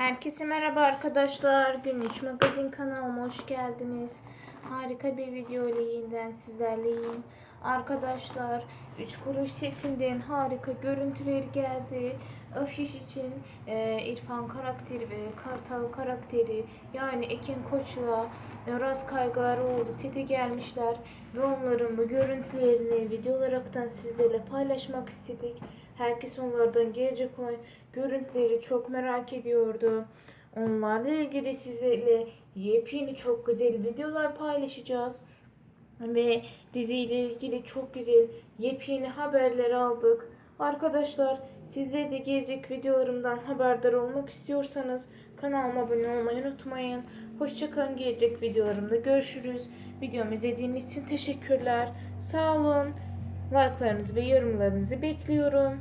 Herkese merhaba arkadaşlar. Günlük Magazin kanalıma hoş geldiniz. Harika bir video ile yeniden sizlerleyim. Arkadaşlar 3 kuruş setinden harika görüntüler geldi. Afiş için e, İrfan karakteri ve Kartal karakteri yani Ekin Koç'la Raz kaygıları oldu. Sete gelmişler ve onların bu görüntülerini video olaraktan sizlerle paylaşmak istedik. Herkes onlardan gelecek olan görüntüleri çok merak ediyordu. Onlarla ilgili sizlerle yepyeni çok güzel videolar paylaşacağız. Ve diziyle ilgili çok güzel yepyeni haberler aldık. Arkadaşlar sizler de gelecek videolarımdan haberdar olmak istiyorsanız kanalıma abone olmayı unutmayın. Hoşçakalın gelecek videolarımda görüşürüz. Videomu izlediğiniz için teşekkürler. Sağ olun. Like'larınızı ve yorumlarınızı bekliyorum.